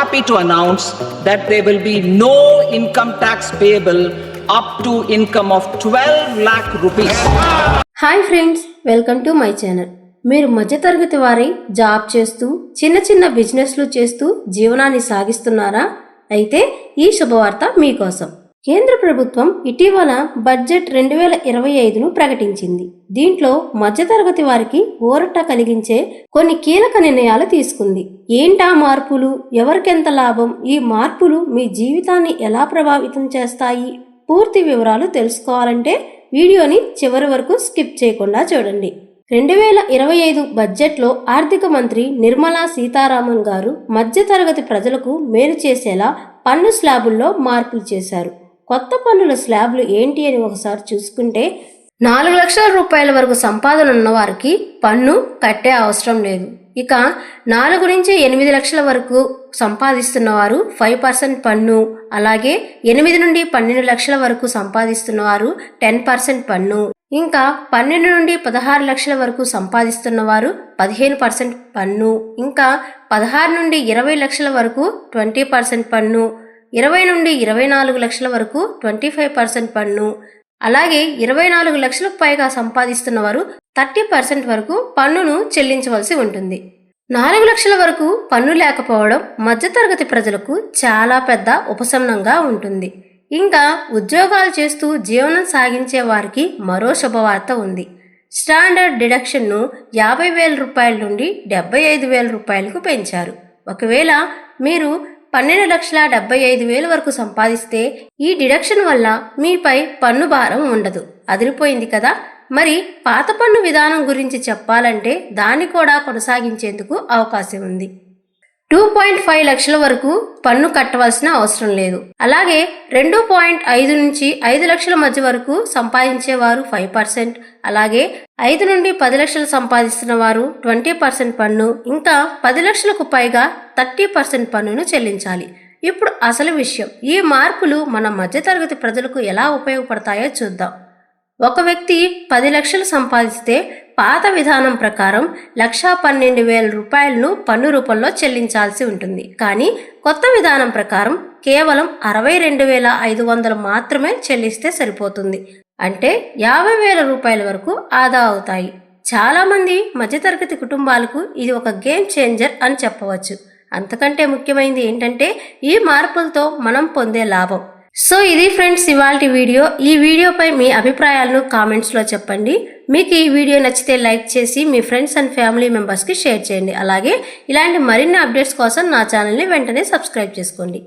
happy to announce that there will be no income tax payable up to income of 12 lakh rupees. Hi friends welcome to my channel మీరు మధ్యతరగతి వారి job చేస్తూ చిన్న చిన్న బిజినెస్లు చేస్తూ జీవనాన్ని సాగిస్తున్నారా అయితే ఈ శుభవార్త మీకోసం కేంద్ర ప్రభుత్వం ఇటీవల బడ్జెట్ రెండు వేల ఇరవై ఐదును ప్రకటించింది. దీంట్లో మధ్యతరగతి వారికి ఊరట కలిగించే కొన్ని కీలక నిర్ణయాలు తీసుకుంది. ఏంటా మార్పులు? ఎవరికెంత లాభం? ఈ మార్పులు మీ జీవితాన్ని ఎలా ప్రభావితం చేస్తాయి? పూర్తి వివరాలు తెలుసుకోవాలంటే వీడియోని చివరి వరకు స్కిప్ చేయకుండా చూడండి. రెండు వేల ఇరవై ఐదు బడ్జెట్లో ఆర్థిక మంత్రి నిర్మలా సీతారామన్ గారు మధ్యతరగతి ప్రజలకు మేలు చేసేలా పన్ను స్లాబుల్లో మార్పులు చేశారు. కొత్త పన్నుల స్లాబ్లు ఏంటి అని ఒకసారి చూసుకుంటే నాలుగు లక్షల రూపాయల వరకు సంపాదన ఉన్నవారికి పన్ను కట్టే అవసరం లేదు. ఇక నాలుగు నుంచి ఎనిమిది లక్షల వరకు సంపాదిస్తున్నవారు ఫైవ్ పర్సెంట్ పన్ను అలాగే ఎనిమిది నుండి పన్నెండు లక్షల వరకు సంపాదిస్తున్నవారు టెన్ పర్సెంట్ పన్ను. ఇంకా పన్నెండు నుండి పదహారు లక్షల వరకు సంపాదిస్తున్నవారు పదిహేను పర్సెంట్ పన్ను. ఇంకా పదహారు నుండి ఇరవై లక్షల వరకు ట్వంటీ పర్సెంట్ పన్ను. ఇరవై నుండి ఇరవై నాలుగు లక్షల వరకు ట్వంటీ ఫైవ్ పర్సెంట్ పన్ను అలాగే ఇరవై నాలుగు లక్షలకు పైగా సంపాదిస్తున్న వారు థర్టీ పర్సెంట్ వరకు పన్నును చెల్లించవలసి ఉంటుంది. నాలుగు లక్షల వరకు పన్ను లేకపోవడం మధ్యతరగతి ప్రజలకు చాలా పెద్ద ఉపశమనంగా ఉంటుంది. ఇంకా ఉద్యోగాలు చేస్తూ జీవనం సాగించే వారికి మరో శుభవార్త ఉంది. స్టాండర్డ్ డిడక్షన్ను యాభై వేల రూపాయల నుండి డెబ్బై ఐదు వేల రూపాయలకు పెంచారు. ఒకవేళ మీరు పన్నెండు లక్షల డెబ్బై ఐదు వేల వరకు సంపాదిస్తే ఈ డిడక్షన్ వల్ల మీపై పన్ను భారం ఉండదు. అదిరిపోయింది కదా? మరి పాత పన్ను విధానం గురించి చెప్పాలంటే దాన్ని కూడా కొనసాగించేందుకు అవకాశం ఉంది. టూ పాయింట్ ఫైవ్ లక్షల వరకు పన్ను కట్టవలసిన అవసరం లేదు. అలాగే రెండు పాయింట్ ఐదు నుంచి ఐదు లక్షల మధ్య వరకు సంపాదించేవారు ఫైవ్ పర్సెంట్ అలాగే ఐదు నుండి పది లక్షలు సంపాదిస్తున్న వారు ట్వంటీ పర్సెంట్ పన్ను ఇంకా పది లక్షలకు పైగా థర్టీ పర్సెంట్ పన్నును చెల్లించాలి. ఇప్పుడు అసలు విషయం ఈ మార్పులు మన మధ్యతరగతి ప్రజలకు ఎలా ఉపయోగపడతాయో చూద్దాం. ఒక వ్యక్తి పది లక్షలు సంపాదిస్తే పాత విధానం ప్రకారం లక్షా పన్నెండు వేల రూపాయలను పన్ను రూపంలో చెల్లించాల్సి ఉంటుంది. కానీ కొత్త విధానం ప్రకారం కేవలం అరవై రెండు వేల ఐదు వందలు మాత్రమే చెల్లిస్తే సరిపోతుంది. అంటే యాభై వేల రూపాయల వరకు ఆదా అవుతాయి. చాలామంది మధ్యతరగతి కుటుంబాలకు ఇది ఒక గేమ్ చేంజర్ అని చెప్పవచ్చు. అంతకంటే ముఖ్యమైనది ఏంటంటే ఈ మార్పులతో మనం పొందే లాభం. సో ఇది ఫ్రెండ్స్ ఇవాళ వీడియో. ఈ వీడియోపై మీ అభిప్రాయాలను కామెంట్స్లో చెప్పండి. మీకు ఈ వీడియో నచ్చితే లైక్ చేసి మీ ఫ్రెండ్స్ అండ్ ఫ్యామిలీ మెంబర్స్కి షేర్ చేయండి. అలాగే ఇలాంటి మరిన్ని అప్డేట్స్ కోసం నా ఛానల్ని వెంటనే సబ్స్క్రైబ్ చేసుకోండి.